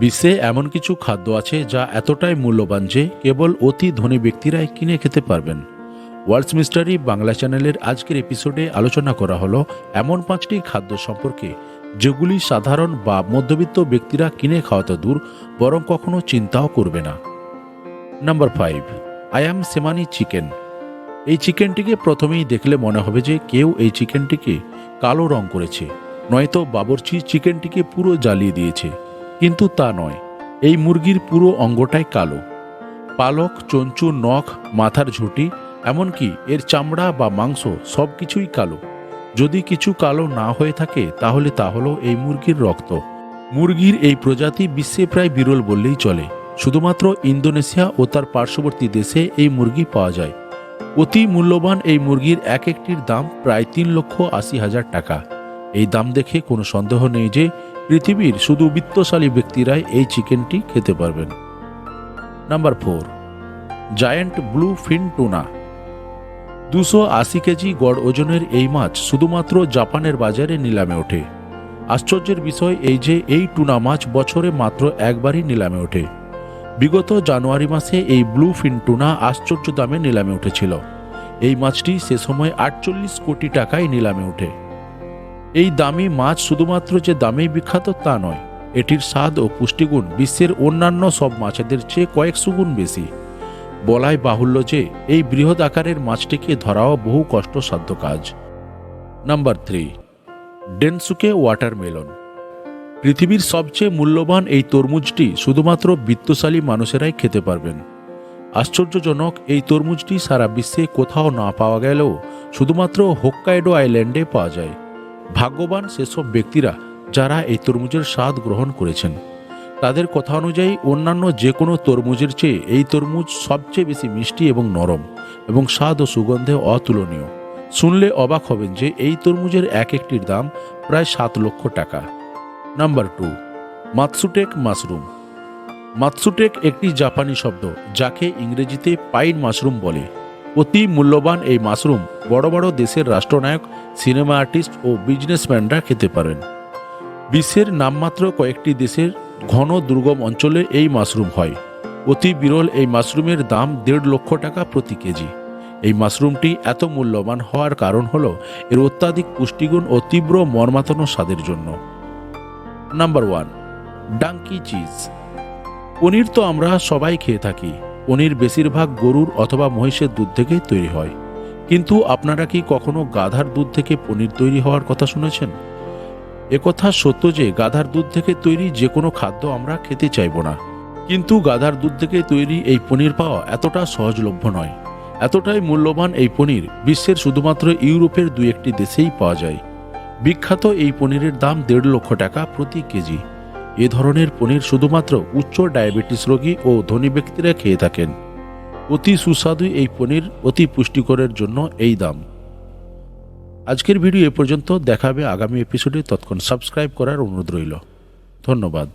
বিশ্বে এমন কিছু খাদ্য আছে যা এতটাই মূল্যবান যে কেবল অতি ধনী ব্যক্তিরাই কিনে খেতে পারবেন। ওয়ার্ল্ডস মিস্টারি বাংলা চ্যানেলের আজকের এপিসোডে আলোচনা করা হলো এমন পাঁচটি খাদ্য সম্পর্কে যেগুলি সাধারণ বা মধ্যবিত্ত ব্যক্তিরা কিনে খাওয়াতে দূর, বরং কখনো চিন্তাও করবে না। Number five Ayam Cemani chicken এই চিকেনটিকে প্রথমেই দেখলে মনে হবে যে কেউ এই চিকেনটিকে কালো রং করেছে, নয়তো বাবরচি চিকেনটিকে পুরো জ্বালিয়ে দিয়েছে। কিন্তু তা নয়, এই মুরগির পুরো অঙ্গটাই কালো। পালক, চঞ্চু, নখ, মাথার ঝুঁটি, এমনকি এর চামড়া বা মাংস সব কিছুই কালো। যদি কিছু কালো না হয়ে থাকে, তাহলে তা হলো এই মুরগির রক্ত। মুরগির এই প্রজাতি বিশ্বে প্রায় বিরল বললেই চলে। শুধুমাত্র ইন্দোনেশিয়া ও তার পার্শ্ববর্তী দেশে এই মুরগি পাওয়া যায়। অতি মূল্যবান এই মুরগির এক একটির দাম প্রায় তিন লক্ষ আশি হাজার টাকা। এই দাম দেখে কোনো সন্দেহ নেই যে পৃথিবীর শুধু বিত্তশালী ব্যক্তিরাই এই চিকেনটি খেতে পারবেন। Number four, giant bluefin tuna. দুশো আশি কেজি গড় ওজনের এই মাছ শুধুমাত্র জাপানের বাজারে নিলামে ওঠে। আশ্চর্যের বিষয় এই যে এই টুনা মাছ বছরে মাত্র একবারই নিলামে ওঠে। বিগত জানুয়ারি মাসে এই ব্লু ফিন টুনা আশ্চর্য দামে নিলামে উঠেছিল। এই মাছটি সে সময় আটচল্লিশ কোটি টাকায় নিলামে ওঠে। এই দামি মাছ শুধুমাত্র যে দামেই বিখ্যাত তা নয়, এটির স্বাদ ও পুষ্টিগুণ বিশ্বের অন্যান্য সব মাছেদের চেয়ে কয়েকশো গুণ বেশি। বলাই বাহুল্য যে এই বৃহৎ আকারের মাছটিকে ধরাও বহু কষ্টসাধ্য কাজ। Number three, Densuke watermelon. পৃথিবীর সবচেয়ে মূল্যবান এই তরমুজটি শুধুমাত্র বিত্তশালী মানুষেরাই খেতে পারবেন। আশ্চর্যজনক এই তরমুজটি সারা বিশ্বে কোথাও না পাওয়া গেলেও শুধুমাত্র হোক্কাইডো আইল্যান্ডে পাওয়া যায়। ভাগ্যবান সেসব ব্যক্তিরা যারা এই তরমুজের স্বাদ গ্রহণ করেছেন। তাদের কথা অনুযায়ী অন্যান্য যে কোনো তরমুজের চেয়ে এই তরমুজ সবচেয়ে বেশি মিষ্টি এবং নরম এবং স্বাদ ও সুগন্ধে অতুলনীয়। শুনলে অবাক হবেন যে এই তরমুজের এক একটির দাম প্রায় সাত লক্ষ টাকা। Number two, matsutake mushroom. Matsutake একটি জাপানি শব্দ, যাকে ইংরেজিতে পাইন মাশরুম বলে। অতি মূল্যবান এই মাশরুম বড় বড় দেশের রাষ্ট্রনায়ক, সিনেমা আর্টিস্ট ও বিজনেসম্যানরা খেতে পারেন। বিশ্বের নামমাত্র কয়েকটি দেশের ঘন দুর্গম অঞ্চলে এই মাশরুম হয়। অতি বিরল এই মাশরুমের দাম দেড় লক্ষ টাকা প্রতি কেজি। এই মাশরুমটি এত মূল্যবান হওয়ার কারণ হল, এর অত্যাধিক পুষ্টিগুণ ও তীব্র মর্মাতন স্বাদের জন্য। Number one, donkey cheese. পনির তো আমরা সবাই খেয়ে থাকি। পনির বেশিরভাগ গরুর অথবা মহিষের দুধ থেকেই তৈরি হয়। কিন্তু আপনারা কি কখনো গাধার দুধ থেকে পনির তৈরি হওয়ার কথা শুনেছেন? একথা সত্য যে গাধার দুধ থেকে তৈরি যে কোনো খাদ্য আমরা খেতে চাইব না। কিন্তু গাধার দুধ থেকে তৈরি এই পনির পাওয়া এতটা সহজলভ্য নয়। এতটাই মূল্যবান এই পনির বিশ্বের শুধুমাত্র ইউরোপের দু একটি দেশেই পাওয়া যায়। বিখ্যাত এই পনিরের দাম দেড় লক্ষ টাকা প্রতি কেজি। এ ধরনের পনির শুধুমাত্র উচ্চ ডায়াবেটিস রোগী ও ধনী ব্যক্তিরা খেয়ে থাকেন। অতি সুস্বাদু এই পনির অতি পুষ্টিকরের জন্য এই দাম। আজকের ভিডিও এ পর্যন্ত। দেখাবে আগামী এপিসোডে তৎক্ষণ সাবস্ক্রাইব করার অনুরোধ রইল। ধন্যবাদ।